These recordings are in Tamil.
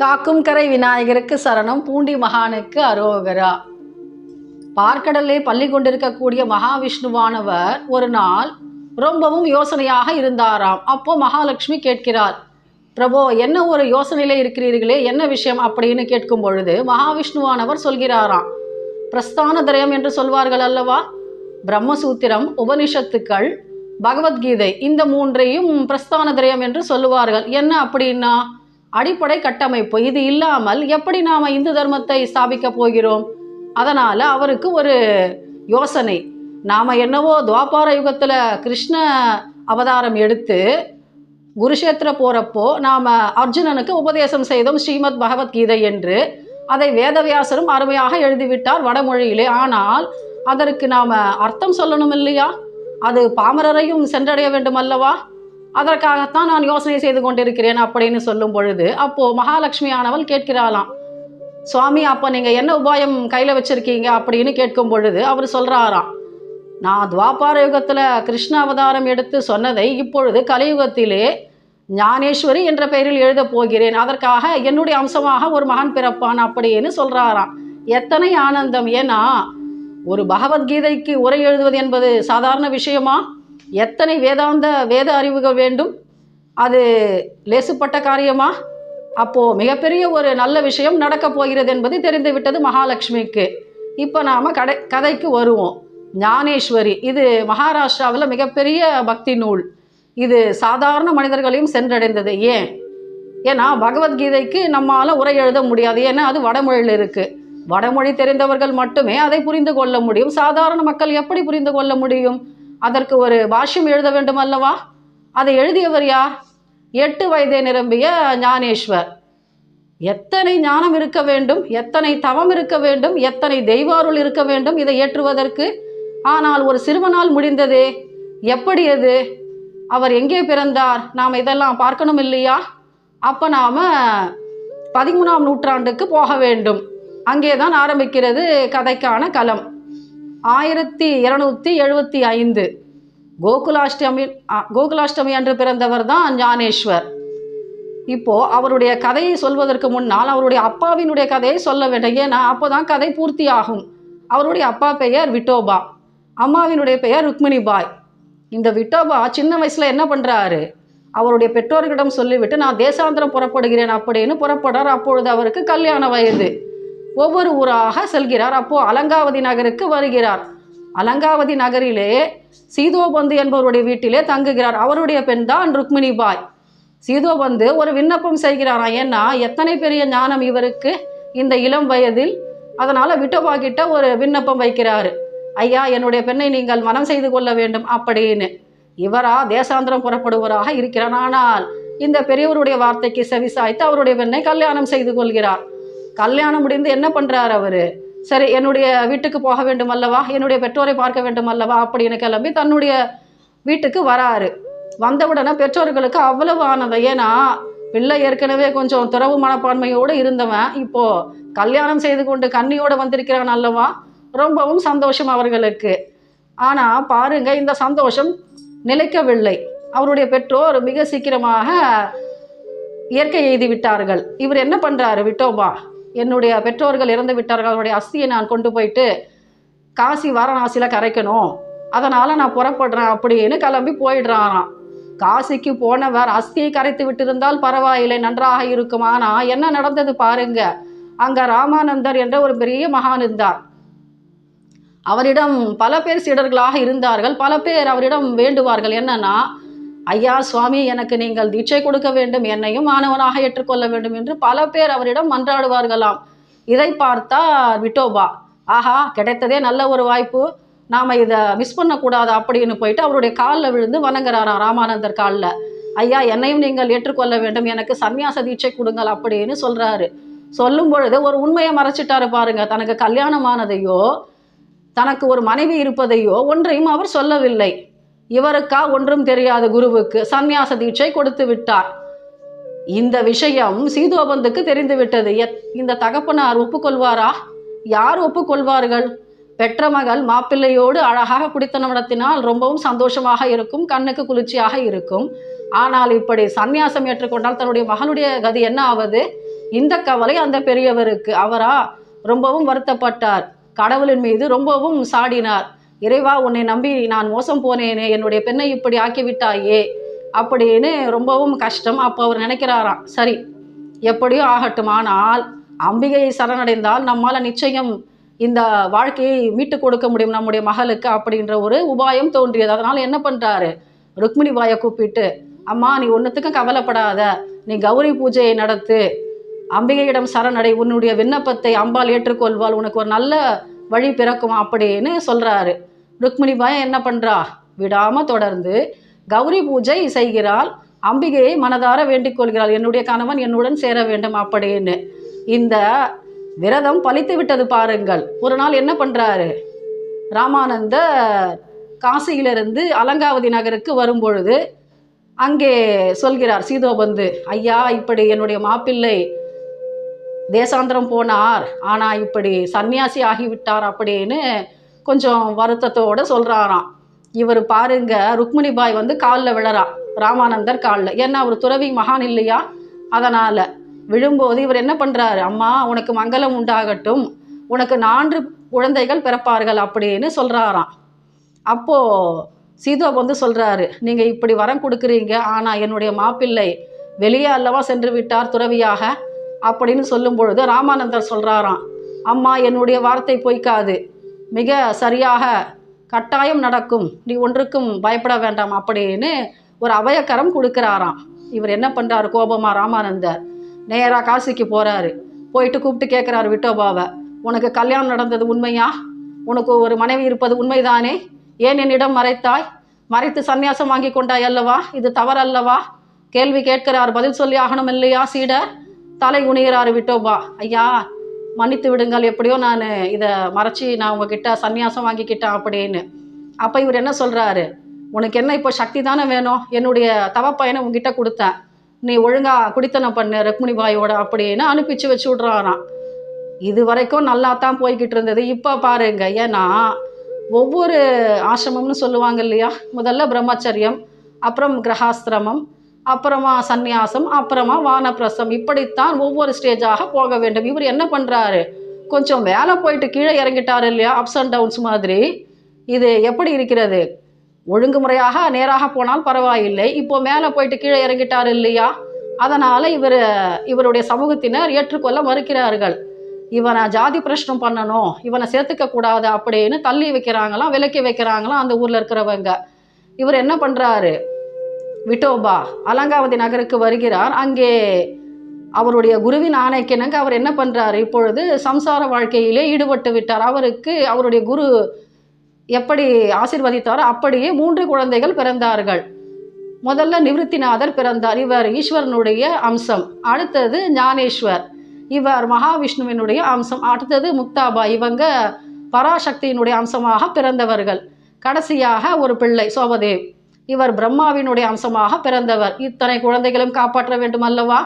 காக்கும் கரை விநாயகருக்கு சரணம் பூண்டி மகானுக்கு அரோகரா. பார்க்கடலே பள்ளி கொண்டிருக்கக்கூடிய மகாவிஷ்ணுவானவர் ஒரு நாள் ரொம்பவும் யோசனையாக இருந்தாராம். அப்போ மகாலட்சுமி கேட்கிறார் பிரபோ என்ன ஒரு யோசனையில இருக்கிறீர்களே? என்ன விஷயம்? அப்படின்னு கேட்கும் பொழுது மகாவிஷ்ணுவானவர் சொல்கிறாராம் பிரஸ்தான திரயம் என்று சொல்வார்கள் அல்லவா? பிரம்மசூத்திரம் உபனிஷத்துக்கள் பகவத்கீதை இந்த மூன்றையும் பிரஸ்தான திரயம் என்று சொல்லுவார்கள். என்ன அப்படின்னா அடிப்படை கட்டமைப்பு. இது இல்லாமல் எப்படி நாம் இந்து தர்மத்தை ஸ்தாபிக்க போகிறோம்? அதனால் அவருக்கு ஒரு யோசனை. நாம் என்னவோ துவாபார யுகத்தில் கிருஷ்ண அவதாரம் எடுத்து குருஷேத்திர போகிறப்போ நாம் அர்ஜுனனுக்கு உபதேசம் செய்தோம் ஸ்ரீமத் பகவத்கீதை என்று. அதை வேதவியாசரும் அருமையாக எழுதிவிட்டார் வடமொழியிலே. ஆனால் அதற்கு நாம் அர்த்தம் சொல்லணும் இல்லையா அது பாமரரையும் சென்றடைய வேண்டும் அல்லவா அதற்காகத்தான் நான் யோசனை செய்து கொண்டிருக்கிறேன் அப்படின்னு சொல்லும் பொழுது அப்போது மகாலட்சுமி ஆனவள் கேட்கிறாளாம் சுவாமி அப்போ நீங்கள் என்ன உபாயம் கையில் வச்சுருக்கீங்க? அப்படின்னு கேட்கும் பொழுது அவர் சொல்கிறாராம் நான் துவாபார யுகத்தில் கிருஷ்ண அவதாரம் எடுத்து சொன்னதை இப்பொழுது கலியுகத்திலே ஞானேஸ்வரி என்ற பெயரில் எழுதப் போகிறேன். அதற்காக என்னுடைய அம்சமாக ஒரு மகன் பிறப்பான் அப்படின்னு சொல்கிறாராம் எத்தனை ஆனந்தம்! ஏன்னா ஒரு பகவத்கீதைக்கு உரை எழுதுவது என்பது சாதாரண விஷயமா? எத்தனை வேதாந்த வேத அறிவுகள் வேண்டும்? அது லேசுப்பட்ட காரியமா? அப்போ மிகப்பெரிய ஒரு நல்ல விஷயம் நடக்கப் போகிறது என்பது தெரிந்துவிட்டது மகாலட்சுமிக்கு. இப்போ நாம் கடை கதைக்கு வருவோம். ஞானேஸ்வரி இது மகாராஷ்டிராவில் மிகப்பெரிய பக்தி நூல். இது சாதாரண மனிதர்களையும் சென்றடைந்தது. ஏன்? ஏன்னா பகவத்கீதைக்கு நம்மால் உரை எழுத முடியாது. ஏன்னா அது வடமொழியில் இருக்குது வடமொழி தெரிந்தவர்கள் மட்டுமே அதை புரிந்து கொள்ள முடியும். சாதாரண மக்கள் எப்படி புரிந்து கொள்ள முடியும்? அதற்கு ஒரு பாஷ்யம் எழுத வேண்டும் அல்லவா அதை எழுதியவர் யார்? எட்டு வயதை நிரம்பிய ஞானேஸ்வர். எத்தனை ஞானம் இருக்க வேண்டும்? எத்தனை தவம் இருக்க வேண்டும்? எத்தனை தெய்வாருள் இருக்க வேண்டும் இதை ஏற்றுவதற்கு? ஆனால் ஒரு சிறுவனால் முடிந்ததே. எப்படி அது? அவர் எங்கே பிறந்தார்? நாம் இதெல்லாம் பார்க்கணும் இல்லையா? அப்போ நாம் பதிமூணாம் நூற்றாண்டுக்கு போக வேண்டும். அங்கே தான் ஆரம்பிக்கிறது கதைக்கான களம். ஆயிரத்தி இருநூத்தி எழுபத்தி ஐந்து. கோகுலாஷ்டமி கோகுலாஷ்டமி அன்று பிறந்தவர் தான் ஞானேஸ்வர். இப்போ அவருடைய கதையை சொல்வதற்கு முன்னால் அவருடைய அப்பாவினுடைய கதையை சொல்ல வேண்டும். ஏன்னா அப்போதான் கதை பூர்த்தி ஆகும் அவருடைய அப்பா பெயர் விட்டோபா. அம்மாவினுடைய பெயர் ருக்மிணி பாய் இந்த விட்டோபா சின்ன வயசுல என்ன பண்றாரு? அவருடைய பெற்றோர்களிடம் சொல்லிவிட்டு நான் தேசாந்திரம் புறப்படுகிறேன் அப்படின்னு புறப்படுறார். அப்பொழுது அவருக்கு கல்யாண வயது. ஒவ்வொரு ஊராக செல்கிறார். அப்போது அலங்காவதி நகருக்கு வருகிறார். அலங்காவதி நகரிலே சீதோபந்து என்பவருடைய வீட்டிலே தங்குகிறார். அவருடைய பெண் தான் ருக்மிணி பாய் சீதோபந்து ஒரு விண்ணப்பம் செய்கிறாராம் ஏன்னா எத்தனை பெரிய ஞானம் இவருக்கு? இந்த இளம் வயதில் அதனால் விட்டோபா கிட்ட ஒரு விண்ணப்பம் வைக்கிறாரு. ஐயா என்னுடைய பெண்ணை நீங்கள் மனம் செய்து கொள்ள வேண்டும் அப்படின்னு. இவரா தேசாந்திரம் புறப்படுவராக இருக்கிறார். ஆனால் இந்த பெரியவருடைய வார்த்தைக்கு செவிசாய்த்து அவருடைய பெண்ணை கல்யாணம் செய்து கொள்கிறார். கல்யாணம் முடிந்து என்ன பண்ணுறாரு அவர்? சரி என்னுடைய வீட்டுக்கு போக வேண்டும் அல்லவா? என்னுடைய பெற்றோரை பார்க்க வேண்டும் அல்லவா? அப்படின்னு கிளம்பி தன்னுடைய வீட்டுக்கு வராரு. வந்தவுடனே பெற்றோர்களுக்கு அவ்வளவு ஆனது ஏன்னா பிள்ளை ஏற்கனவே கொஞ்சம் துறவு மனப்பான்மையோடு இருந்தவன். இப்போ கல்யாணம் செய்து கொண்டு கண்ணியோடு வந்திருக்கிறான் அல்லவா? ரொம்பவும் சந்தோஷம் அவர்களுக்கு. ஆனால் பாருங்க இந்த சந்தோஷம் நிலைக்கவில்லை. அவருடைய பெற்றோர் மிக சீக்கிரமாக இயற்கை எய்தி விட்டார்கள். இவர் என்ன பண்ணுறாரு விட்டோபா என்னுடைய பெற்றோர்கள் இறந்து விட்டார்கள். அவருடைய அஸ்தியை நான் கொண்டு போயிட்டு காசி வாரணாசியில் கரைக்கணும். அதனால் நான் புறப்படுறேன் அப்படின்னு கிளம்பி போயிடுறாராம். காசிக்கு போனவர் அஸ்தியை கரைத்து விட்டிருந்தால் பரவாயில்லை நன்றாக இருக்கும். என்ன நடந்தது பாருங்க. அங்க ராமானந்தர் என்ற ஒரு பெரிய மகான் இருந்தார். அவரிடம் பல பேர் சீடர்களாக இருந்தார்கள். பல பேர் அவரிடம் வேண்டுவார்கள். என்னன்னா ஐயா சுவாமி எனக்கு நீங்கள் தீட்சை கொடுக்க வேண்டும் என்னையும் மாணவனாக ஏற்றுக்கொள்ள வேண்டும் என்று பல பேர் அவரிடம் மன்றாடுவார்களாம். இதை பார்த்தா விட்டோபா. ஆஹா கிடைத்ததே நல்ல ஒரு வாய்ப்பு. நாம் இதை மிஸ் பண்ணக்கூடாது அப்படின்னு போயிட்டு அவருடைய காலில் விழுந்து வணங்குறாராம் ராமானந்தர் காலில். ஐயா என்னையும் நீங்கள் ஏற்றுக்கொள்ள வேண்டும் எனக்கு சன்னியாச தீட்சை கொடுங்கள் அப்படின்னு சொல்கிறாரு சொல்லும் பொழுது ஒரு உண்மையை மறைச்சிட்டாரு பாருங்க. தனக்கு கல்யாணமானதையோ தனக்கு ஒரு மனைவி இருப்பதையோ ஒன்றையும் அவர் சொல்லவில்லை. இவருக்கா ஒன்றும் தெரியாத குருவுக்கு சந்நியாச தீட்சை கொடுத்து விட்டார். இந்த விஷயம் சீதோபந்துக்கு தெரிந்துவிட்டது எத்- இந்த தகப்பனார் ஒப்புக்கொள்வாரா? யார் ஒப்புக்கொள்வார்கள்? பெற்ற மகள் மாப்பிள்ளையோடு அழகாக குடித்தனம் நடத்தினால் ரொம்பவும் சந்தோஷமாக இருக்கும் கண்ணுக்கு குளிர்ச்சியாக இருக்கும். ஆனால் இப்படி சந்நியாசம் ஏற்றுக்கொண்டால் தன்னுடைய மகனுடைய கதி என்ன ஆவது? இந்த கவலை அந்த பெரியவருக்கு. அவரா? ரொம்பவும் வருத்தப்பட்டார். கடவுளின் மீது ரொம்பவும் சாடினார். இறைவா உன்னை நம்பி நான் மோசம் போனேனே என்னுடைய பெண்ணை இப்படி ஆக்கிவிட்டாயே அப்படின்னு ரொம்பவும் கஷ்டம். அப்போ அவர் நினைக்கிறாராம் சரி எப்படியோ ஆகட்டும் ஆனால் அம்பிகையை சரணடைந்தால் நம்மால் நிச்சயம் இந்த வாழ்க்கையை மீட்டு கொடுக்க முடியும் நம்முடைய மகளுக்கு அப்படின்ற ஒரு உபாயம் தோன்றியது. அதனால் என்ன பண்ணுறாரு ருக்மிணி பாயை கூப்பிட்டு அம்மா நீ ஒன்றுத்துக்கும் கவலைப்படாத. நீ கௌரி பூஜையை நடத்து. அம்பிகையிடம் சரணடை. உன்னுடைய விண்ணப்பத்தை அம்பாள் ஏற்றுக்கொள்வாள். உனக்கு ஒரு நல்ல வழி பிறக்கும் அப்படின்னு சொல்கிறாரு ருக்மிணி பாய் என்ன பண்ணுறா விடாமல் தொடர்ந்து கௌரி பூஜை செய்கிறாள். அம்பிகையை மனதார வேண்டிக் கொள்கிறாள். என்னுடைய கணவன் என்னுடன் சேர வேண்டும் அப்படின்னு இந்த விரதம் பலித்து விட்டது பாருங்கள். ஒரு நாள் என்ன பண்ணுறாரு ராமானந்த காசியிலிருந்து அலங்காவதி நகருக்கு வரும்பொழுது அங்கே சொல்கிறார் சீதோபந்து ஐயா இப்படி என்னுடைய மாப்பிள்ளை தேசாந்திரம் போனார். ஆனால் இப்படி சன்னியாசி ஆகிவிட்டார் அப்படின்னு கொஞ்சம் வருத்தத்தோடு சொல்கிறாராம் இவர் பாருங்க ருக்மிணி பாய் வந்து காலில் விழறா ராமானந்தர் காலில். ஏன்னா அவர் துறவி மகான் இல்லையா? அதனால். விழும்போது இவர் என்ன பண்ணுறாரு அம்மா உனக்கு மங்களம் உண்டாகட்டும். உனக்கு நான்கு குழந்தைகள் பிறப்பார்கள் அப்படின்னு சொல்கிறாராம் அப்போது சீதோ வந்து சொல்கிறாரு நீங்கள் இப்படி வரம் கொடுக்குறீங்க ஆனால் என்னுடைய மாப்பிள்ளை வெளியே அல்லவா சென்று விட்டார் துறவியாக? அப்படின்னு சொல்லும் பொழுது ராமானந்தர் சொல்கிறாராம் அம்மா என்னுடைய வார்த்தை பொய்க்காது. மிக சரியாக கட்டாயம் நடக்கும். நீ ஒன்றுக்கும் பயப்பட வேண்டாம் அப்படின்னு ஒரு அபயக்கரம் கொடுக்குறாராம். இவர் என்ன பண்ணுறாரு கோபமா ராமானந்தர். நேராக காசிக்கு போகிறாரு போயிட்டு கூப்பிட்டு கேட்குறாரு விட்டோபாவை. உனக்கு கல்யாணம் நடந்தது உண்மையா? உனக்கு ஒரு மனைவி இருப்பது உண்மைதானே? ஏன் என்னிடம் மறைத்தாய்? மறைத்து சந்நியாசம் வாங்கி கொண்டாய் அல்லவா? இது தவறல்லவா? கேள்வி கேட்கிறார் பதில் சொல்லி ஆகணும் இல்லையா சீடர்? தலை குனிகிறாரு விட்டோபா. ஐயா மன்னித்து விடுங்கள் எப்படியோ நான் இதை மறைச்சி நான் உங்ககிட்ட சந்நியாசம் வாங்கிக்கிட்டேன் அப்படின்னு. அப்போ இவர் என்ன சொல்கிறாரு உனக்கு என்ன இப்போ சக்தி தானே வேணும்? என்னுடைய தவப்பையனை உங்ககிட்ட கொடுத்தேன். நீ ஒழுங்காக குடித்தனம் பண்ணு ருக்மிணி பாயோட அப்படின்னு அனுப்பிச்சு வச்சு விட்றாராம். இது வரைக்கும் நல்லா தான் போய்கிட்டு இருந்தது. இப்போ பாருங்க ஏன்னா ஒவ்வொரு ஆசிரமம்னு சொல்லுவாங்க இல்லையா? முதல்ல பிரம்மச்சரியம் அப்புறம் கிரகாஸ்திரமம் அப்புறமா சந்நியாசம் அப்புறமா வானப்பிரசம். இப்படித்தான் ஒவ்வொரு ஸ்டேஜாக போக வேண்டும். இவர் என்ன பண்ணுறாரு கொஞ்சம் வேலை போயிட்டு கீழே இறங்கிட்டாரு இல்லையா? அப்ஸ் அண்ட் டவுன்ஸ் மாதிரி. இது எப்படி இருக்கிறது? ஒழுங்குமுறையாக நேராக போனால் பரவாயில்லை. இப்போ மேலே போயிட்டு கீழே இறங்கிட்டார் இல்லையா? அதனால் இவர் இவருடைய சமூகத்தினர் ஏற்றுக்கொள்ள மறுக்கிறார்கள். இவனை ஜாதி பிரஷ்னம் பண்ணணும். இவனை சேர்த்துக்க கூடாது அப்படின்னு தள்ளி வைக்கிறாங்களாம் விலக்கி வைக்கிறாங்களாம் அந்த ஊரில் இருக்கிறவங்க. இவர் என்ன பண்ணுறாரு விட்டோபா அலங்காவதி நகருக்கு வருகிறார். அங்கே அவருடைய குருவின் ஆணைக்கிணங்க அவர் என்ன பண்ணுறாரு இப்பொழுது சம்சார வாழ்க்கையிலே ஈடுபட்டு விட்டார். அவருக்கு அவருடைய குரு எப்படி ஆசிர்வதித்தாரோ அப்படியே மூன்று குழந்தைகள் பிறந்தார்கள். முதல்ல நிவிருத்திநாதர் பிறந்தார். இவர் ஈஸ்வரனுடைய அம்சம். அடுத்தது ஞானேஸ்வர். இவர் மகாவிஷ்ணுவினுடைய அம்சம். அடுத்தது முக்தாபா. இவங்க பராசக்தியினுடைய அம்சமாக பிறந்தவர்கள். கடைசியாக ஒரு பிள்ளை சோபதேவ் இவர் பிரம்மாவினுடைய அம்சமாக பிறந்தவர். இத்தனை குழந்தைகளும் காப்பாற்ற வேண்டும் அல்லவா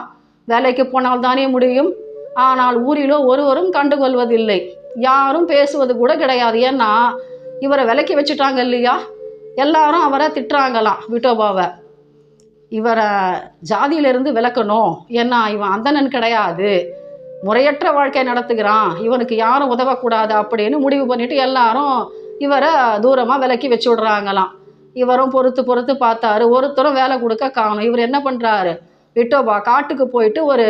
வேலைக்கு போனால் தானே முடியும். ஆனால் ஊரிலோ ஒருவரும் கண்டுகொள்வதில்லை யாரும் பேசுவது கூட கிடையாது. ஏன்னா இவரை விலக்கி வச்சுட்டாங்க இல்லையா? எல்லாரும் அவரை திட்டுறாங்களாம் விட்டோபாவை. இவரை ஜாதியிலிருந்து விலக்கணும். ஏன்னா இவன் அந்தணன் கிடையாது. முறையற்ற வாழ்க்கை நடத்துகிறான். இவனுக்கு யாரும் உதவக்கூடாது அப்படின்னு முடிவு பண்ணிட்டு எல்லாரும் இவரை தூரமாக விலக்கி வச்சு விடுறாங்களாம் இவரும் பொறுத்து பொறுத்து பார்த்தாரு. ஒருத்தரும் வேலை கொடுக்க காணும். இவர் என்ன பண்ணுறாரு விட்டோபா காட்டுக்கு போயிட்டு ஒரு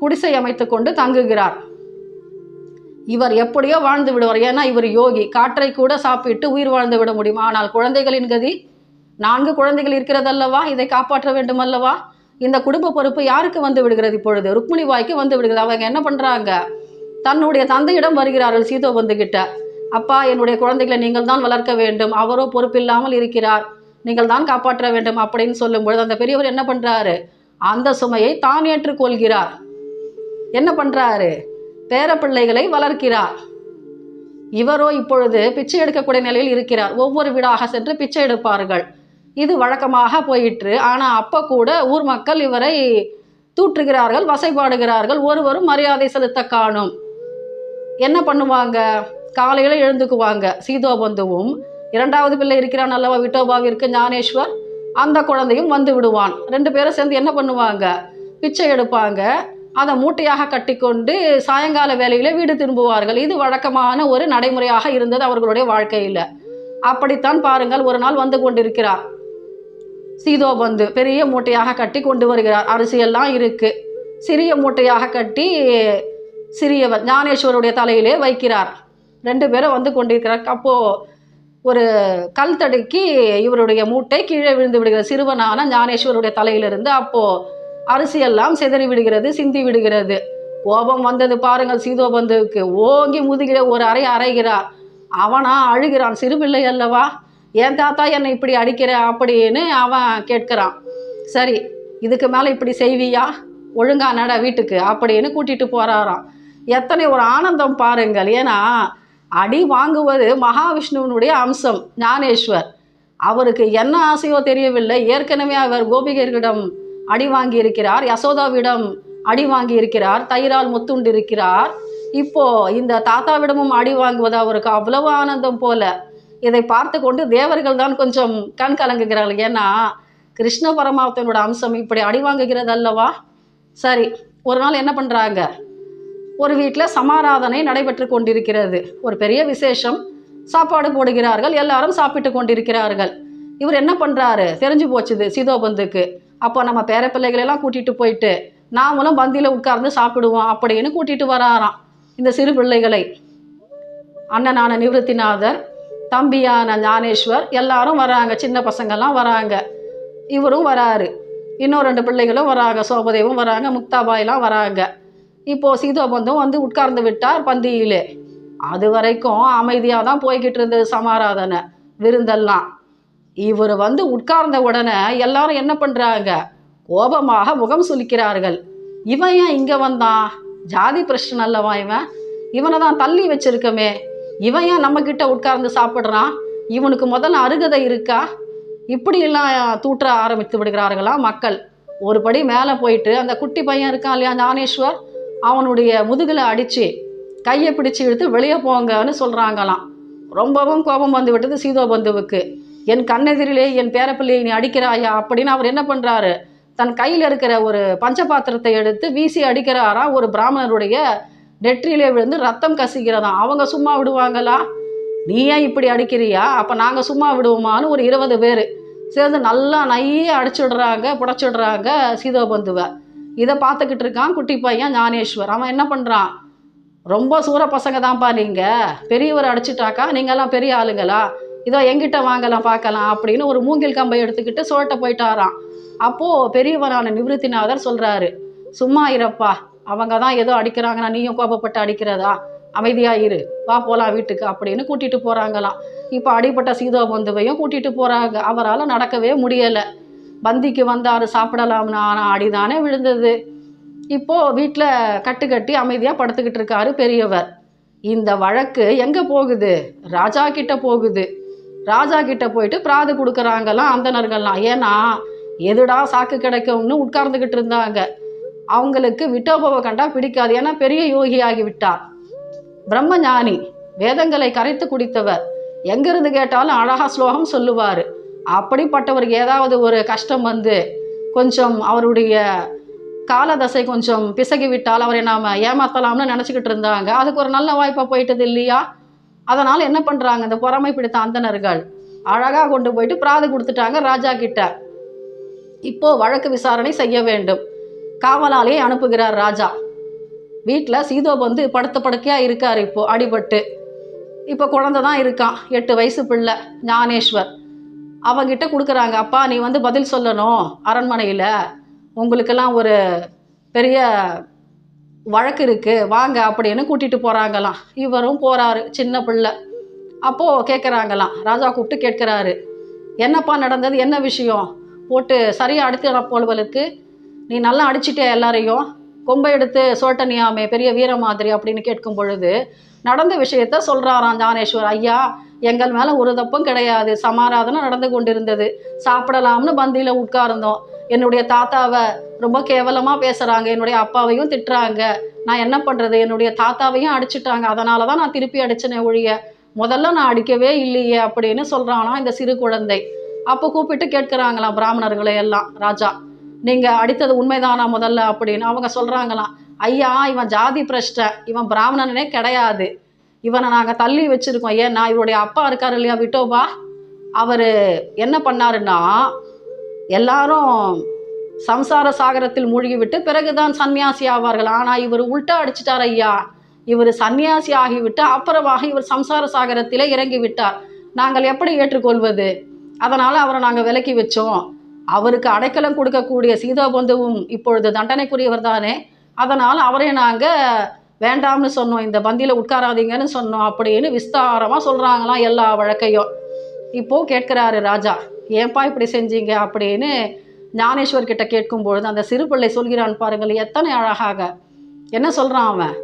குடிசை அமைத்து கொண்டு தங்குகிறார். இவர் எப்படியோ வாழ்ந்து விடுவார். ஏன்னா இவர் யோகி. காற்றை கூட சாப்பிட்டு உயிர் வாழ்ந்து விட முடியும். ஆனால் குழந்தைகளின் கதி நான்கு குழந்தைகள் இருக்கிறதல்லவா? இதை காப்பாற்ற வேண்டும் அல்லவா இந்த குடும்ப பொறுப்பு யாருக்கு வந்து விடுகிறது இப்பொழுது? ருக்மிணி வாய்க்கு வந்து விடுகிறது. அவங்க என்ன பண்ணுறாங்க தன்னுடைய தந்தையிடம் வருகிறார்கள் சீதோ வந்துகிட்ட அப்பா என்னுடைய குழந்தைகளை நீங்கள் தான் வளர்க்க வேண்டும். அவரோ பொறுப்பில்லாமல் இருக்கிறார். நீங்கள் தான் காப்பாற்ற வேண்டும் அப்படின்னு சொல்லும்பொழுது அந்த பெரியவர் என்ன பண்ணுறாரு அந்த சுமையை தான் ஏற்றுக்கொள்கிறார். என்ன பண்ணுறாரு பேரப்பிள்ளைகளை வளர்க்கிறார். இவரோ இப்பொழுது பிச்சை எடுக்கக்கூடிய நிலையில் இருக்கிறார். ஒவ்வொரு வீடாக சென்று பிச்சை எடுப்பார்கள். இது வழக்கமாக போயிற்று. ஆனால் அப்போ கூட ஊர் மக்கள் இவரை தூற்றுகிறார்கள் வசைபாடுகிறார்கள். ஒருவரும் மரியாதை செலுத்த காணும். என்ன பண்ணுவாங்க? காலையில் எழுந்துக்குவாங்க. சீதோபந்துவும் இரண்டாவது பிள்ளை இருக்கிறான் அல்லவா விட்டோபாவிற்கு ஞானேஸ்வர்? அந்த குழந்தையும் வந்து விடுவான். ரெண்டு பேரும் சேர்ந்து என்ன பண்ணுவாங்க? பிச்சை எடுப்பாங்க. அதை மூட்டையாக கட்டிக்கொண்டு சாயங்கால வேலையில வீடு திரும்புவார்கள். இது வழக்கமான ஒரு நடைமுறையாக இருந்தது அவர்களுடைய வாழ்க்கையில். அப்படித்தான் பாருங்கள் ஒரு நாள் வந்து கொண்டிருக்கிறார். சீதோபந்து பெரிய மூட்டையாக கட்டி கொண்டு வருகிறார். அரிசியெல்லாம் இருக்கு. சிறிய மூட்டையாக கட்டி சிறியவர் ஞானேஸ்வருடைய தலையிலே வைக்கிறார். ரெண்டு பேரும் வந்து கொண்டிருக்கிறார். அப்போது ஒரு கல் தடுக்கி இவருடைய மூட்டை கீழே விழுந்து விடுகிற சிறுவனான ஞானேஸ்வருடைய தலையிலிருந்து அரிசி அரிசியெல்லாம் சிதறி விடுகிறது சிந்தி விடுகிறது. கோபம் வந்தது பாருங்கள் சீதோபந்துவுக்கு ஓங்கி முதுகிற ஒரு அறை அறைகிறார். அவனா அழுகிறான் சிறுபிள்ளை அல்லவா? ஏன் தாத்தா என்னை இப்படி அடிக்கிற? அப்படின்னு அவன் கேட்கிறான். சரி இதுக்கு மேலே இப்படி செய்வியா? ஒழுங்கா நட வீட்டுக்கு அப்படின்னு கூட்டிட்டு போறாராம். எத்தனை ஒரு ஆனந்தம் பாருங்கள். ஏன்னா அடி வாங்குவது மகாவிஷ்ணுவனுடைய அம்சம் ஞானேஸ்வர். அவருக்கு என்ன ஆசையோ தெரியவில்லை. ஏற்கனவே அவர் கோபிகர்களிடம் அடி வாங்கி இருக்கிறார் யசோதாவிடம் அடி வாங்கி இருக்கிறார் தயிரால் முத்துண்டு இருக்கிறார் இப்போ இந்த தாத்தாவிடமும் அடி வாங்குவது அவருக்கு அவ்வளவு ஆனந்தம் போல. இதை பார்த்து கொண்டு தேவர்கள் தான் கொஞ்சம் கண் கலங்குகிறார்கள். ஏன்னா கிருஷ்ண பரமாத்மனோட அம்சம் இப்படி அடி வாங்குகிறது அல்லவா சரி ஒரு நாள் என்ன பண்ணுறாங்க ஒரு வீட்டில் சமாராதனை நடைபெற்று கொண்டிருக்கிறது. ஒரு பெரிய விசேஷம். சாப்பாடு போடுகிறார்கள். எல்லாரும் சாப்பிட்டு கொண்டிருக்கிறார்கள். இவர் என்ன பண்ணுறாரு தெரிஞ்சு போச்சுது சீதோபந்துக்கு. அப்போ நம்ம பேரப்பிள்ளைகளெல்லாம் கூட்டிகிட்டு போயிட்டு நாமளும் பந்தியில் உட்கார்ந்து சாப்பிடுவோம் அப்படின்னு கூட்டிகிட்டு வராராம். இந்த சிறு பிள்ளைகளை. அண்ணனான நிவൃத்திநாதர் தம்பியான ஞானேஸ்வர் எல்லாரும் வராங்க. சின்ன பசங்கள்லாம் வராங்க. இவரும் வராரு. இன்னும் ரெண்டு பிள்ளைகளும் வராங்க. சோபதேவும் வராங்க. முக்தாபாயெலாம் வராங்க. இப்போ சீதோபந்தும் வந்து உட்கார்ந்து விட்டார் பந்தியிலே. அது வரைக்கும் அமைதியாக தான் போய்கிட்டு இருந்தது சமாராதனை விருந்தெல்லாம். இவர் வந்து உட்கார்ந்த உடனே எல்லாரும் என்ன பண்ணுறாங்க கோபமாக முகம் சுளிக்கிறார்கள். இவன் ஏன் இங்கே வந்தான்? ஜாதி பிரச்சனை அல்லவா இவன்? இவனை தான் தள்ளி வச்சிருக்கமே. இவன் ஏன் நம்மக்கிட்ட உட்கார்ந்து சாப்பிட்றான்? இவனுக்கு முதல்ல அருகதை இருக்கா? இப்படியெல்லாம் தூற்ற ஆரம்பித்து விடுகிறார்களா மக்கள்? ஒரு படி மேலே போயிட்டு அந்த குட்டி பையன் இருக்கான் இல்லையா ஞானேஸ்வர்? அவனுடைய முதுகில் அடித்து கையை பிடிச்சி இழுத்து வெளியே போங்கன்னு சொல்கிறாங்களாம் ரொம்பவும் கோபம் வந்து விட்டது சீதோபந்துவுக்கு என் கண்ணெதிரிலே என் பேரப்பிள்ளையை நீ அடிக்கிறாயா அப்படின்னு அவர் என்ன பண்ணுறாரு தன் கையில் இருக்கிற ஒரு பஞ்சபாத்திரத்தை எடுத்து வீசி அடிக்கிறாரா? ஒரு பிராமணருடைய நெற்றியிலே விழுந்து ரத்தம் கசிக்கிறதாம் அவங்க சும்மா விடுவாங்களா? நீ ஏன் இப்படி அடிக்கிறியா? அப்போ நாங்கள் சும்மா விடுவோமான்னு ஒரு இருபது பேர் சேர்ந்து நல்லா நையே அடிச்சுடுறாங்க சீதோ சீதோபந்துவை இதை பார்த்துக்கிட்டு இருக்கான் குட்டி பையன் ஞானேஸ்வர். அவன் என்ன பண்ணுறான் ரொம்ப சூர பசங்க தான்ப்பா நீங்கள் பெரியவர் அடிச்சிட்டாக்கா நீங்கள்லாம் பெரிய ஆளுங்களா? இதோ எங்கிட்ட வாங்கலாம் பார்க்கலாம் அப்படின்னு ஒரு மூங்கில் கம்பை எடுத்துக்கிட்டு சோட்ட போயிட்டாராம். அப்போது பெரியவரான நிவೃத்திநாதர் சொல்கிறாரு சும்மா இருப்பா. அவங்க தான் ஏதோ அடிக்கிறாங்கன்னா நீயும் கோபப்பட்டு அடிக்கிறதா? அமைதியாக இரு. வா போகலாம் வீட்டுக்கு அப்படின்னு கூட்டிகிட்டு போகிறாங்களாம் இப்போ அடிப்பட்ட சீதோபந்துவையும் கூட்டிகிட்டு போகிறாங்க அவரால் நடக்கவே முடியலை. பந்திக்கு வந்தார் சாப்பிடலாம்னு ஆனால் அடிதானே விழுந்தது. இப்போ வீட்டில் கட்டு கட்டி அமைதியாக படுத்துக்கிட்டு இருக்காரு பெரியவர். இந்த வழக்கு எங்கே போகுது? ராஜா கிட்ட போகுது. ராஜா கிட்ட போயிட்டு பிராது கொடுக்குறாங்களாம் அந்தனர்கள்லாம் ஏன்னா எதுடா சாக்கு கிடைக்கும்னு உட்கார்ந்துக்கிட்டு இருந்தாங்க. அவங்களுக்கு விட்டோபவை கண்டா பிடிக்காது. ஏன்னா பெரிய யோகி ஆகிவிட்டார். பிரம்மஞானி வேதங்களை கரைத்து குடித்தவர். எங்கிருந்து கேட்டாலும் அழகா ஸ்லோகம் சொல்லுவார். அப்படிப்பட்டவருக்கு ஏதாவது ஒரு கஷ்டம் வந்து கொஞ்சம் அவருடைய காலதசை கொஞ்சம் பிசகி விட்டால் அவரை நாம் ஏமாத்தலாம்னு நினச்சிக்கிட்டு இருந்தாங்க. அதுக்கு ஒரு நல்ல வாய்ப்பாக போயிட்டது இல்லையா? அதனால் என்ன பண்ணுறாங்க இந்த பொறாமை பிடித்த அந்தனர்கள் அழகாக கொண்டு போயிட்டு பிராது கொடுத்துட்டாங்க ராஜா கிட்ட. இப்போ வழக்கு விசாரணை செய்ய வேண்டும். காவலாலேயே அனுப்புகிறார் ராஜா. வீட்டில் சீதோபந்து படுத்த படுக்கையாக இருக்கார் இப்போ அடிபட்டு. இப்போ குழந்தை தான் இருக்கான். எட்டு வயசு பிள்ளை ஞானேஸ்வர். அவங்கிட்ட கொடுக்குறாங்க. அப்பா நீ வந்து பதில் சொல்லணும் அரண்மனையில். உங்களுக்கெல்லாம் ஒரு பெரிய வழக்கு இருக்குது வாங்க அப்படின்னு கூட்டிகிட்டு போகிறாங்களாம் இவரும் போகிறாரு சின்ன பிள்ளை. அப்போது கேட்குறாங்களாம் ராஜா கூப்பிட்டு கேட்குறாரு என்னப்பா நடந்தது? என்ன விஷயம்? போட்டு சரியாக அடுத்த போல்வலுக்கு நீ நல்லா அடிச்சிட்டே எல்லாரையும்? கொம்பை எடுத்து சோட்டனியாமே பெரிய வீர மாதிரி அப்படின்னு கேட்கும் பொழுது நடந்த விஷயத்த சொல்கிறாராம் ஞானேஸ்வர். ஐயா எங்கள் மேலே ஒரு தப்பும் கிடையாது. சமாராதனம் நடந்து கொண்டிருந்தது. சாப்பிடலாம்னு பந்தியில் உட்கார்ந்தோம். என்னுடைய தாத்தாவை ரொம்ப கேவலமாக பேசுகிறாங்க என்னுடைய அப்பாவையும் திட்டுறாங்க. நான் என்ன பண்ணுறது என்னுடைய தாத்தாவையும் அடிச்சிட்டாங்க. அதனால தான் நான் திருப்பி அடிச்சனே ஒழிய முதல்ல நான் அடிக்கவே இல்லையே அப்படின்னு சொல்கிறானா இந்த சிறு குழந்தை. அப்போ கூப்பிட்டு கேட்குறாங்களாம் பிராமணர்களை எல்லாம். ராஜா நீங்கள் அடித்தது உண்மைதானா முதல்ல அப்படின்னு. அவங்க சொல்கிறாங்களாம் ஐயா இவன் ஜாதி பிரஷ்ட. இவன் பிராமணனே கிடையாது. இவனை நாங்கள் தள்ளி வச்சிருக்கோம். ஏன்னா இவருடைய அப்பா இருக்கார் இல்லையா விட்டோபா? அவர் என்ன பண்ணாருன்னா எல்லாரும் சம்சார சாகரத்தில் மூழ்கி விட்டு பிறகுதான் சன்னியாசி ஆவார்கள். ஆனால் இவர் உல்ட்டா அடிச்சிட்டார் ஐயா. இவர் சன்னியாசி ஆகிவிட்டு அப்புறமாக இவர் சம்சார சாகரத்திலே இறங்கி விட்டார் நாங்கள் எப்படி ஏற்றுக்கொள்வது? அதனால் அவரை நாங்கள் விலக்கி வச்சோம். அவருக்கு அடைக்கலம் கொடுக்கக்கூடிய சீதா பந்துவும் இப்பொழுது தண்டனைக்குரியவர் தானே அதனால் அவரை நாங்கள் வேண்டாம்னு சொன்னோம் இந்த பந்தியில் உட்காராதீங்கன்னு சொன்னோம் அப்படின்னு விஸ்தாரமாக சொல்கிறாங்களாம் எல்லா வழக்கையும். இப்போ கேட்குறாரு ராஜா ஏன்பா இப்படி செஞ்சீங்க? அப்படின்னு ஞானேஸ்வர் கிட்ட கேட்கும்பொழுது அந்த சிறு பிள்ளை சொல்கிறான் பாருங்கள் எத்தனை அழகாக. என்ன சொல்கிறான் அவன்?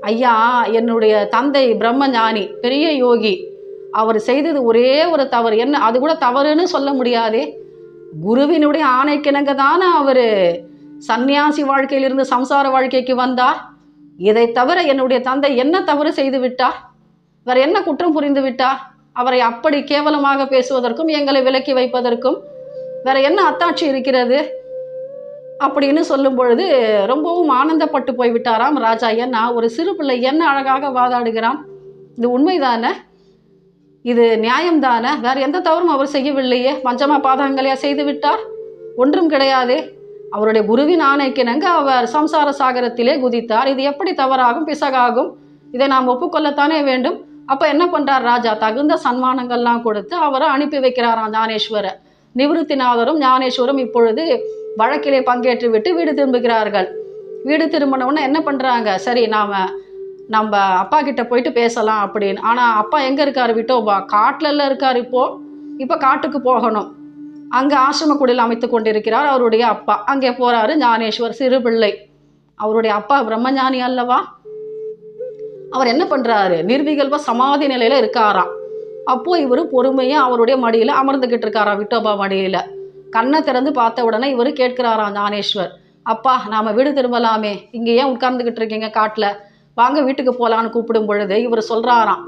ஐயா என்னுடைய தந்தை பிரம்ம ஞானி பெரிய யோகி. அவர் செய்தது ஒரே ஒரு தவறு. என்ன அது கூட தவறுன்னு சொல்ல முடியாதே. குருவினுடைய ஆணைக்கிணங்க தானே அவர்? சந்நியாசி வாழ்க்கையிலிருந்து சம்சார வாழ்க்கைக்கு வந்தார். இதை தவிர என்னுடைய தந்தை என்ன தவறு செய்து விட்டார்? வேற என்ன குற்றம் புரிந்து விட்டார்? அவரை அப்படி கேவலமாக பேசுவதற்கும் எங்களை விலக்கி வைப்பதற்கும் வேற என்ன அத்தாட்சி இருக்கிறது? அப்படின்னு சொல்லும் பொழுது ரொம்பவும் ஆனந்தப்பட்டு போய்விட்டாராம் ராஜா ஏன்னா ஒரு சிறு பிள்ளை என்ன அழகாக வாதாடுகிறான்? இது உண்மைதானே? இது நியாயம்தானே? வேற எந்த தவறும் அவர் செய்யவில்லையே. பஞ்சமா பாதகங்களையா செய்து விட்டார்? ஒன்றும் கிடையாது. அவருடைய குருவின் ஆணைக்கிணங்க அவர் சம்சார சாகரத்திலே குதித்தார். இது எப்படி தவறாகும்? பிசகாகும். இதை நாம் ஒப்புக்கொள்ளத்தானே வேண்டும்? அப்போ என்ன பண்ணுறார் ராஜா? தகுந்த சன்மானங்கள்லாம் கொடுத்து அவரை அனுப்பி வைக்கிறாராம் ஞானேஸ்வரர் நிவிருத்திநாதரும் ஞானேஸ்வரும் இப்பொழுது வழக்கிலே பங்கேற்று விட்டு வீடு திரும்புகிறார்கள். வீடு திரும்பினவுடனே என்ன பண்ணுறாங்க சரி நாம் நம்ம அப்பா கிட்ட போயிட்டு பேசலாம் அப்படின்னு. ஆனால் அப்பா எங்கே இருக்கார் விட்டோபா? காட்டிலெல்லாம் இருக்கார் இப்போது இப்போ காட்டுக்கு போகணும். அங்கே ஆசிரம குடில் அமைத்து கொண்டிருக்கிறார் அவருடைய அப்பா. அங்கே போகிறாரு ஞானேஸ்வர் சிறு பிள்ளை. அவருடைய அப்பா பிரம்மஞானி அல்லவா? அவர் என்ன பண்ணுறாரு நிர்விகல்ப சமாதி நிலையில் இருக்காராம். அப்போ இவர் பொறுமையாக அவருடைய மடியில் அமர்ந்துக்கிட்டு இருக்காராம் விட்டோபா மடியில். கண்ணை திறந்து பார்த்த உடனே இவர் கேட்கிறாராம் ஞானேஸ்வர் அப்பா நாம் வீடு திரும்பலாமே. இங்கே ஏன் உட்கார்ந்துக்கிட்டு இருக்கீங்க காட்டில். வாங்க வீட்டுக்கு போகலான்னு கூப்பிடும் பொழுது இவர் சொல்கிறாராம்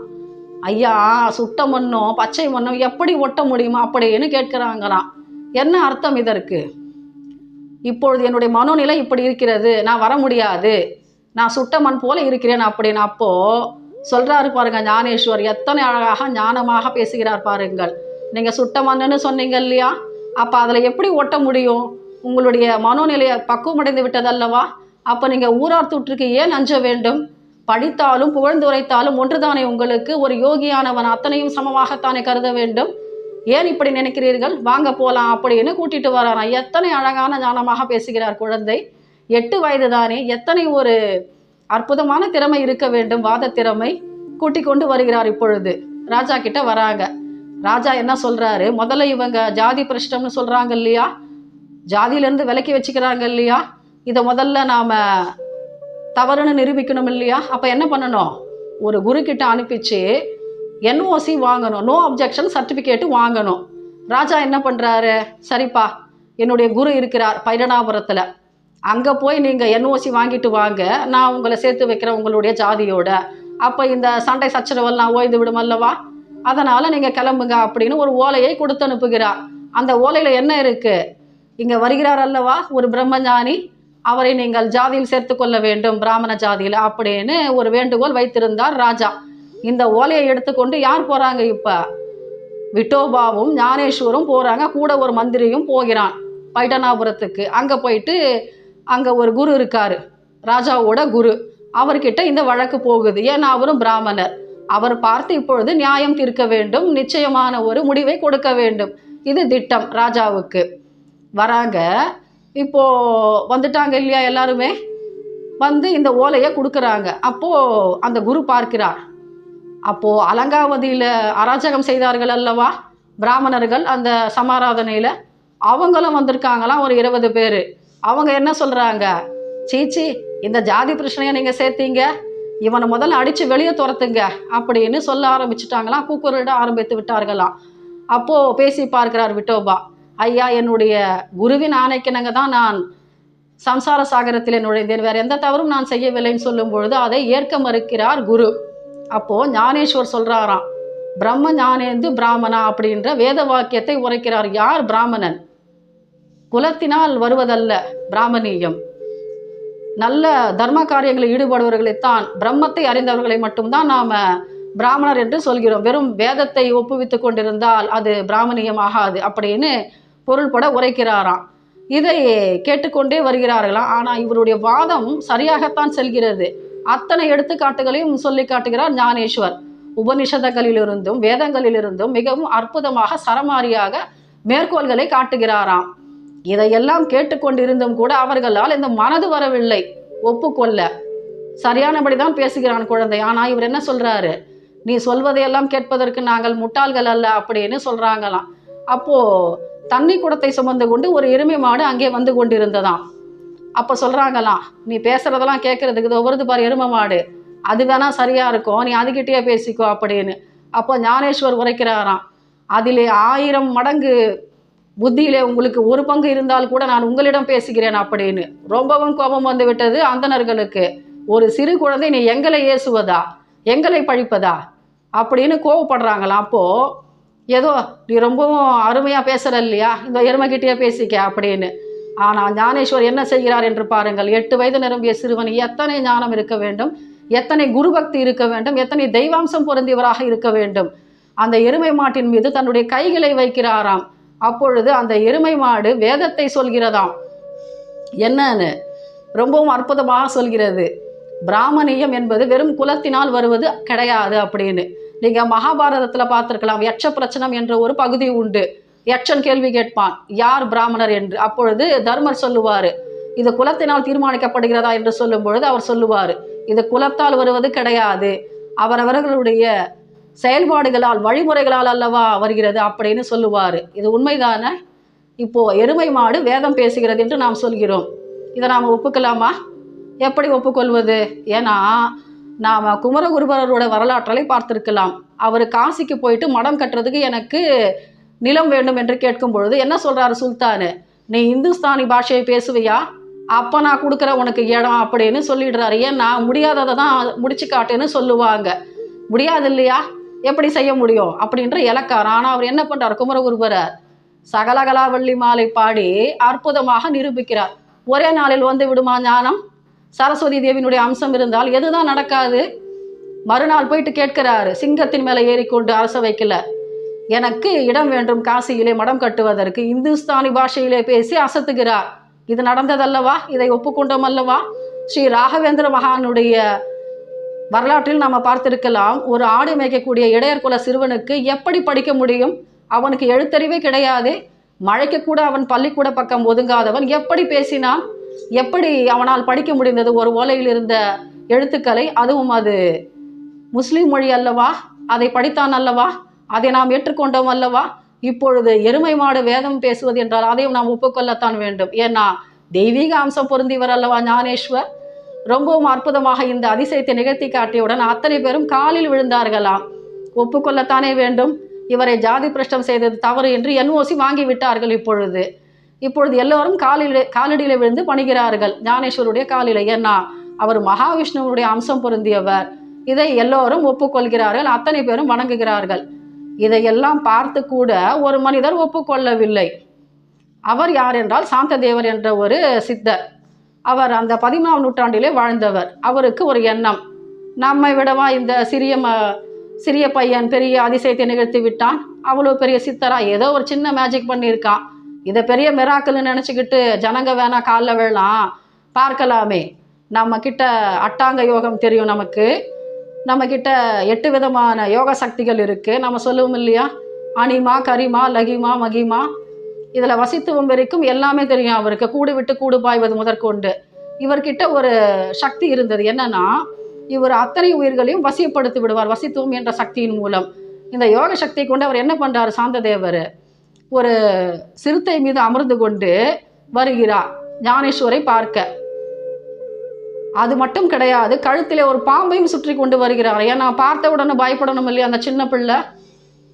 ஐயா சுட்ட மண்ணும் பச்சை மண்ணும் எப்படி ஒட்ட முடியுமா அப்படின்னு கேட்குறாங்களாம். என்ன அர்த்தம் இதற்கு? இப்பொழுது என்னுடைய மனோநிலை இப்படி இருக்கிறது நான் வர முடியாது. நான் சுட்ட மண் போல இருக்கிறேன் அப்படின்னு அப்போ சொல்றாரு பாருங்க ஞானேஸ்வர். எத்தனை அழகாக ஞானமாக பேசுகிறார் பாருங்கள். நீங்க சுட்ட மண்ணுன்னு சொன்னீங்க இல்லையா? அப்ப அதுல எப்படி ஒட்ட முடியும்? உங்களுடைய மனோநிலையை பக்குவமடைந்து விட்டதல்லவா? அப்போ நீங்கள் ஊரார் தொற்றுக்கு ஏன் அஞ்ச வேண்டும்? படித்தாலும் புகழ்ந்துரைத்தாலும் ஒன்றுதானே உங்களுக்கு? ஒரு யோகியானவன் அத்தனையும் சமமாகத்தானே கருத வேண்டும்? ஏன் இப்படி நினைக்கிறீர்கள்? வாங்க போலாம் அப்படின்னு கூட்டிட்டு வராராம் எத்தனை அழகான ஞானமாக பேசுகிறார் குழந்தை. எட்டு வயது தானே எத்தனை ஒரு அற்புதமான திறமை இருக்க வேண்டும் வாத திறமை. கூட்டி கொண்டு வருகிறார் இப்பொழுது. ராஜா கிட்ட வராங்க. ராஜா என்ன சொல்றாரு? முதல்ல இவங்க ஜாதி பிரஷ்டம்னு சொல்றாங்க இல்லையா? ஜாதியிலேருந்து விலக்கி வச்சுக்கிறாங்க இல்லையா? இதை முதல்ல நாம தவறுன்னு நிரூபிக்கணும் இல்லையா அப்போ என்ன பண்ணணும்? ஒரு குரு கிட்ட அனுப்பிச்சு என்ஓசி வாங்கணும். நோ அப்ஜெக்ஷன் சர்டிஃபிகேட்டு வாங்கணும். ராஜா என்ன பண்ணுறாரு சரிப்பா என்னுடைய குரு இருக்கிறார் பைரனாபுரத்தில். அங்கே போய் நீங்கள் என்ஓசி வாங்கிட்டு வாங்க. நான் உங்களை சேர்த்து வைக்கிறேன் உங்களுடைய ஜாதியோட. அப்போ இந்த சண்டை சச்சரவெல்லாம் ஓய்ந்து விடும் அல்லவா? அதனால் நீங்கள் கிளம்புங்க அப்படின்னு ஒரு ஓலையை கொடுத்து அனுப்புகிறார். அந்த ஓலையில் என்ன இருக்குது இங்கே வருகிறார் அல்லவா? ஒரு பிரம்மஞானி. அவரை நீங்கள் ஜாதியில் சேர்த்து கொள்ள வேண்டும் பிராமண ஜாதியில் அப்படின்னு ஒரு வேண்டுகோள் வைத்திருந்தார் ராஜா. இந்த ஓலையை எடுத்துக்கொண்டு யார் போகிறாங்க இப்போ? விட்டோபாவும் ஞானேஸ்வரும் போகிறாங்க கூட ஒரு மந்திரியும் போகிறான் பைட்டனாபுரத்துக்கு. அங்கே போயிட்டு அங்கே ஒரு குரு இருக்காரு ராஜாவோட குரு. அவர்கிட்ட இந்த வழக்கு போகுது. ஏன்னா அவரும் பிராமணர். அவர் பார்த்து இப்பொழுது நியாயம் தீர்க்க வேண்டும் நிச்சயமான ஒரு முடிவை கொடுக்க வேண்டும். இது திட்டம் ராஜாவுக்கு. வராங்க இப்போ வந்துட்டாங்க இல்லையா எல்லாருமே? வந்து இந்த ஓலையை கொடுக்குறாங்க. அப்போது அந்த குரு பார்க்கிறார். அப்போது அலங்காவதியில் அராஜகம் செய்தார்கள் அல்லவா? பிராமணர்கள் அந்த சமாராதனையில். அவங்களும் வந்திருக்காங்களாம் ஒரு இருபது பேர். அவங்க என்ன சொல்கிறாங்க சீச்சி இந்த ஜாதி பிரச்சனையை நீங்கள் சேர்த்தீங்க. இவனை முதல்ல அடித்து வெளியே துரத்துங்க அப்படின்னு சொல்ல ஆரம்பிச்சிட்டாங்களாம். கூக்குரலிட ஆரம்பித்து விட்டார்களாம். அப்போது பேசி பார்க்கிறார் விட்டோபா. ஐயா என்னுடைய குருவின் ஆணைக்கிணங்க தான் நான் சம்சார சாகரத்தில் நுழைந்தேன். வேற எந்த தவறும் நான் செய்யவில்லைன்னு சொல்லும் பொழுது அதை ஏற்க மறுக்கிறார் குரு. அப்போ ஞானேஸ்வர் சொல்றாராம் பிரம்ம ஞானேந்து பிராமணா அப்படின்ற வேத வாக்கியத்தை உரைக்கிறார். யார் பிராமணன்? குலத்தினால் வருவதல்ல பிராமணியம். நல்ல தர்ம காரியங்களில் ஈடுபடுபவர்களைத்தான் பிரம்மத்தை அறிந்தவர்களை மட்டும்தான் நாம் பிராமணர் என்று சொல்கிறோம். வெறும் வேதத்தை ஒப்புவித்து கொண்டிருந்தால் அது பிராமணியம் ஆகாது. அப்படின்னு பொருள்பட உரைக்கிறாராம். இதை கேட்டுக்கொண்டே வருகிறார்களாம். ஆனால் இவருடைய வாதம் சரியாகத்தான் செல்கிறது. அத்தனை எடுத்துக்காட்டுகளையும் சொல்லி காட்டுகிறார் ஞானேஸ்வர். உபனிஷதங்களிலிருந்தும் வேதங்களிலிருந்தும் மிகவும் அற்புதமாக சரமாரியாக மேற்கோள்களை காட்டுகிறாராம். இதையெல்லாம் கேட்டுக்கொண்டிருந்தும் கூட அவர்களால் இந்த மனது வரவில்லை. ஒப்புக்கொள்ள. சரியானபடி தான் பேசுகிறான் குழந்தை. ஆனால் இவர் என்ன சொல்றாரு? நீ சொல்வதையெல்லாம் கேட்பதற்கு நாங்கள் முட்டாள்கள் அல்ல அப்படின்னு சொல்றாங்களாம். அப்போது தண்ணி குடத்தை சுமந்து கொண்டு ஒரு எருமை மாடு அங்கே வந்து கொண்டிருந்ததாம். அப்போ சொல்கிறாங்களாம் நீ பேசுகிறதெல்லாம் கேட்குறதுக்கு இது வருது பாரு எருமை மாடு. அது வேணால் சரியாக இருக்கும்? நீ அதுக்கிட்டேயே பேசிக்கோ அப்படின்னு. அப்போ ஞானேஸ்வர் உரைக்கிறாராம் அதிலே ஆயிரம் மடங்கு புத்தியிலே உங்களுக்கு ஒரு பங்கு இருந்தால் கூட நான் உங்களிடம் பேசுகிறேன் அப்படின்னு. ரொம்பவும் கோபம் வந்து விட்டது அந்தணர்களுக்கு. ஒரு சிறு குழந்தை நீ எங்களை ஏசுவதா? எங்களை பழிப்பதா? அப்படின்னு கோவப்படுறாங்களாம். அப்போது ஏதோ நீ ரொம்பவும் அருமையாக பேசுகிற இல்லையா இந்த எருமைகிட்டயே பேசிக்க அப்படின்னு. ஆனால் ஞானேஸ்வர் என்ன செய்கிறார் என்று பாருங்கள். எட்டு வயது நிரம்பிய சிறுவன் எத்தனை ஞானம் இருக்க வேண்டும்? எத்தனை குருபக்தி இருக்க வேண்டும்? எத்தனை தெய்வாம்சம் பொருந்தியவராக இருக்க வேண்டும்? அந்த எருமை மாட்டின் மீது தன்னுடைய கைகளை வைக்கிறாராம். அப்பொழுது அந்த எருமை மாடு வேதத்தை சொல்கிறதாம். என்னன்னு? ரொம்பவும் அற்புதமாக சொல்கிறது. பிராமணியம் என்பது வெறும் குலத்தினால் வருவது கிடையாது அப்படின்னு. நீங்க மகாபாரதத்துல பார்த்திருக்கலாம் யட்ச பிரச்சனம் என்ற ஒரு பகுதி உண்டு. யட்சன் கேள்வி கேட்பான் யார் பிராமணர் என்று? அப்பொழுது தர்மர் சொல்லுவாரு இது குலத்தினால் தீர்மானிக்கப்படுகிறதா? என்று சொல்லும் பொழுது அவர் சொல்லுவார் இது குலத்தால் வருவது கிடையாது. அவரவர்களுடைய செயல்பாடுகளால் வழிமுறைகளால் அல்லவா வருகிறது? அப்படின்னு சொல்லுவார். இது உண்மைதானே? இப்போ எருமை மாடு வேதம் பேசுகிறது என்று நாம் சொல்கிறோம். இதை நாம் ஒப்புக்கலாமா? எப்படி ஒப்புக்கொள்வது? ஏன்னா நாம் குமரகுருபரரோட வரலாற்றலை பார்த்திருக்கலாம். அவர் காசிக்கு போயிட்டு மடம் கட்டுறதுக்கு எனக்கு நிலம் வேண்டும் என்று கேட்கும் பொழுது என்ன சொல்கிறாரு சுல்தானு? நீ இந்துஸ்தானி பாஷையை பேசுவியா? அப்போ நான் கொடுக்குற உனக்கு இடம் அப்படின்னு சொல்லிடுறாரு. நான் முடியாததை தான் முடிச்சு காட்டுன்னு சொல்லுவாங்க. முடியாது இல்லையா எப்படி செய்ய முடியும்? அப்படின்ற இலக்காரம். ஆனால் அவர் என்ன பண்ணுறார் குமரகுருபரர் சகலகலாவள்ளி மாலை பாடி அற்புதமாக நிரூபிக்கிறார். ஒரே நாளில் வந்து விடுமா ஞானம்? சரஸ்வதி தேவியினுடைய அம்சம் இருந்தால் எதுதான் நடக்காது. மறுநாள் போயிட்டு கேட்கிறாரு சிங்கத்தின் மேலே ஏறிக்கொண்டு அரச வைக்கல. எனக்கு இடம் வேண்டும் காசியிலே மடம் கட்டுவதற்கு. இந்துஸ்தானி பாஷையிலே பேசி அசத்துகிறார். இது நடந்ததல்லவா? இதை ஒப்புக்கொண்டோம் அல்லவா? ஸ்ரீ ராகவேந்திர மகானுடைய வரலாற்றில் நம்ம பார்த்திருக்கலாம் ஒரு ஆடு மேய்க்கக்கூடிய இடையர் குல சிறுவனுக்கு எப்படி படிக்க முடியும்? அவனுக்கு எழுத்தறிவே கிடையாது. மழைக்கு கூட அவன் பள்ளிக்கூட பக்கம் ஒதுங்காதவன். எப்படி பேசினான்? எப்படி அவனால் படிக்க முடிந்தது? ஒரு ஓலையில் இருந்த எழுத்துக்களை அதுவும் அது முஸ்லீம் மொழி அல்லவா? அதை படித்தான் அல்லவா? அதை நாம் ஏற்றுக்கொண்டோம் அல்லவா? இப்பொழுது எருமை மாடு வேதம் பேசுவது என்றால் அதையும் நாம் ஒப்புக்கொள்ளத்தான் வேண்டும். ஏன்னா தெய்வீக அம்சம் பொருந்திவர் அல்லவா ஞானேஸ்வர்? ரொம்பவும் அற்புதமாக இந்த அதிசயத்தை நிகழ்த்தி காட்டியவுடன் அத்தனை பேரும் காலில் விழுந்தார்களாம். ஒப்புக்கொள்ளத்தானே வேண்டும். இவரை ஜாதி பிரஷ்டம் செய்தது தவறு என்று என்ஓசி வாங்கிவிட்டார்கள் இப்பொழுது. இப்பொழுது எல்லோரும் காலிலே காலடியில் விழுந்து பணிகிறார்கள். ஞானேஸ்வருடைய காலில். ஏன்னா அவர் மகாவிஷ்ணுவனுடைய அம்சம் பொருந்தியவர். இதை எல்லோரும் ஒப்புக்கொள்கிறார்கள். அத்தனை பேரும் வணங்குகிறார்கள். இதையெல்லாம் பார்த்து கூட ஒரு மனிதர் ஒப்புக்கொள்ளவில்லை. அவர் யார் என்றால் சாந்ததேவர் என்ற ஒரு சித்தர். அவர் அந்த பதிமூணாம் நூற்றாண்டிலே வாழ்ந்தவர். அவருக்கு ஒரு எண்ணம். நம்மை விடவா இந்த சிறிய ம சிறிய பையன் பெரிய அதிசயத்தை நிகழ்த்தி விட்டான்? அவ்வளோ பெரிய சித்தரா? ஏதோ ஒரு சின்ன மேஜிக் பண்ணியிருக்கான். இதை பெரிய மிராக்கள்னு நினச்சிக்கிட்டு ஜனங்க வேணா காலில் விழலாம். பார்க்கலாமே. நம்ம கிட்ட அட்டாங்க யோகம் தெரியும் நமக்கு. நம்ம கிட்ட எட்டு விதமான யோக சக்திகள் இருக்குது நம்ம சொல்லுவோம் இல்லையா? அனிமா கரிமா லகிமா மகிமா. இதில் வசித்துவம் வரைக்கும் எல்லாமே தெரியும் அவருக்கு. கூடு விட்டு கூடு பாய்வது முதற்கொண்டு. இவர்கிட்ட ஒரு சக்தி இருந்தது. என்னன்னா இவர் அத்தனை உயிர்களையும் வசியப்படுத்தி விடுவார். வசித்துவம் என்ற சக்தியின் மூலம். இந்த யோக சக்தியை கொண்டு அவர் என்ன பண்றாரு? சாந்ததேவர். ஒரு சிறுத்தை மீது அமர்ந்து கொண்டு வருகிறார் ஞானேஸ்வரை பார்க்க. அது மட்டும் கிடையாது கழுத்திலே ஒரு பாம்பையும் சுற்றி கொண்டு வருகிறார். ஏன்னா பார்த்த உடனே பயப்படணும் இல்லையா அந்த சின்ன பிள்ளை?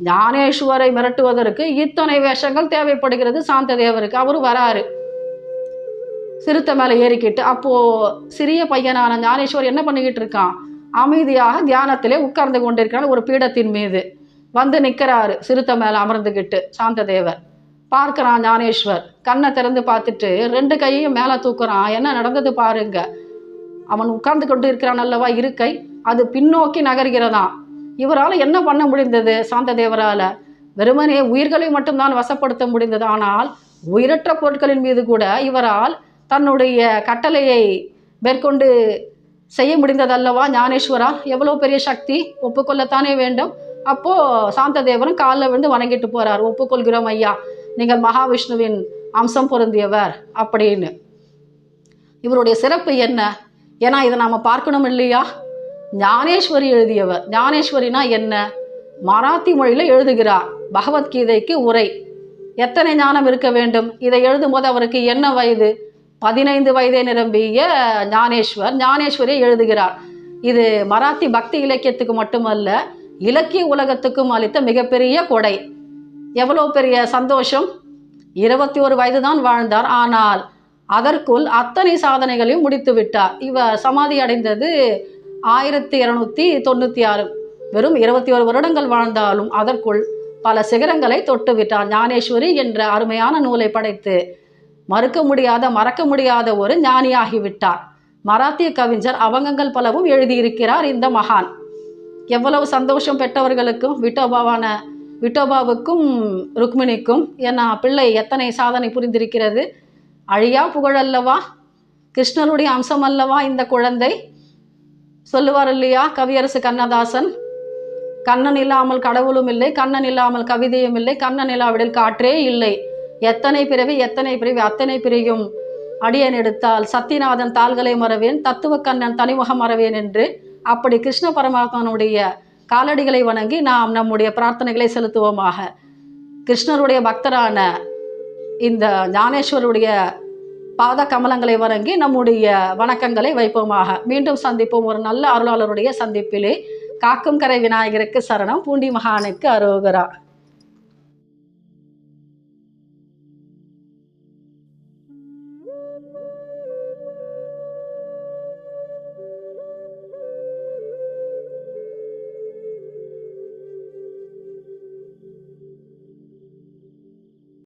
ஞானேஸ்வரை மிரட்டுவதற்கு இத்தனை வேஷங்கள் தேவைப்படுகிறது சாந்த தேவருக்கு அவர் வராரு. சிறுத்தை மேலே ஏறிக்கிட்டு அப்போ சிறிய பையனான ஞானேஸ்வர் என்ன பண்ணிக்கிட்டு இருக்கான்? அமைதியாக தியானத்திலே உட்கார்ந்து கொண்டிருக்கிறான் ஒரு பீடத்தின் மீது. வந்து நிற்கிறாரு சிறுத்தை மேலே அமர்ந்துக்கிட்டு சாந்ததேவர். பார்க்குறான் ஞானேஸ்வர். கண்ணை திறந்து பார்த்துட்டு ரெண்டு கையையும் மேலே தூக்குறான். என்ன நடந்தது பாருங்க. அவன் உட்கார்ந்து கொண்டு இருக்கிறான் அல்லவா இருக்கை. அது பின்னோக்கி நகர்கிறதாம் இவரால் என்ன பண்ண முடிந்தது சாந்ததேவரால்? வெறுமனே உயிர்களை மட்டும்தான் வசப்படுத்த முடிந்தது. ஆனால் உயிரற்ற பொருட்களின் மீது கூட இவரால் தன்னுடைய கட்டளையை மேற்கொண்டு செய்ய முடிந்ததல்லவா ஞானேஸ்வரா? எவ்வளோ பெரிய சக்தி? ஒப்புக்கொள்ளத்தானே வேண்டும். அப்போது சாந்த தேவரும் காலில் விழுந்து வணங்கிட்டு போகிறார் ஒப்புக்கொள்கிறோம் ஐயா நீங்கள் மகாவிஷ்ணுவின் அம்சம் பொருந்தியவர் அப்படின்னு. இவருடைய சிறப்பு என்ன? ஏன்னா இதை நாம் பார்க்கணும் இல்லையா? ஞானேஸ்வரி எழுதியவர். ஞானேஸ்வரினா என்ன? மராத்தி மொழியில் எழுதுகிறார். பகவத்கீதைக்கு உரை. எத்தனை ஞானம் இருக்க வேண்டும்? இதை எழுதும்போது அவருக்கு என்ன வயது? பதினைந்து வயதை நிரம்பிய ஞானேஸ்வர் ஞானேஸ்வரி எழுதுகிறார். இது மராத்தி பக்தி இலக்கியத்துக்கு மட்டுமல்ல இலக்கிய உலகத்துக்கும் அளித்த மிகப்பெரிய கொடை. எவ்வளோ பெரிய சந்தோஷம்? இருபத்தி ஒரு வயது தான் வாழ்ந்தார். ஆனால் அதற்குள் அத்தனை சாதனைகளையும் முடித்து விட்டார். இவர் சமாதி அடைந்தது ஆயிரத்தி இருநூத்தி தொண்ணூற்றி ஆறு வெறும் இருபத்தி ஒரு வருடங்கள் வாழ்ந்தாலும் அதற்குள் பல சிகரங்களை தொட்டு விட்டார். ஞானேஸ்வரி என்ற அருமையான நூலை படைத்து மறுக்க முடியாத மறக்க முடியாத ஒரு ஞானியாகிவிட்டார் மராத்திய கவிஞர் அவங்கங்கள் பலவும் எழுதியிருக்கிறார் இந்த மகான். எவ்வளவு சந்தோஷம் பெற்றவர்களுக்கும் விட்டோபாவான விட்டோபாவுக்கும் ருக்மிணிக்கும் ஏன்னா பிள்ளை எத்தனை சாதனை புரிந்திருக்கிறது. அழியா புகழல்லவா? கிருஷ்ணருடைய அம்சம் அல்லவா இந்த குழந்தை? சொல்லுவார் இல்லையா கவியரசு கண்ணதாசன்? கண்ணன் இல்லாமல் கடவுளும் இல்லை கண்ணன் இல்லாமல் கவிதையும் இல்லை கண்ணன் இல்லாவிடில் காற்றே இல்லை. எத்தனை பிறவி எத்தனை பிறவி அத்தனை பிரியும்? அடியன் எடுத்தால் சத்தியநாதன் தாள்களை மறவேன் தத்துவ கண்ணன் தனிமுகம் மறவேன் என்று அப்படி கிருஷ்ண பரமாத்மனுடைய காலடிகளை வணங்கி நாம் நம்முடைய பிரார்த்தனைகளை செலுத்துவோமாக. கிருஷ்ணருடைய பக்தரான இந்த ஞானேஸ்வருடைய பாத கமலங்களை வணங்கி நம்முடைய வணக்கங்களை வைப்போமாக. மீண்டும் சந்திப்போம். ஒரு நல்ல அருளாளருடைய சந்திப்பிலே காக்கும் கரை விநாயகருக்கு சரணம். பூண்டி மகானுக்கு அரோகரா.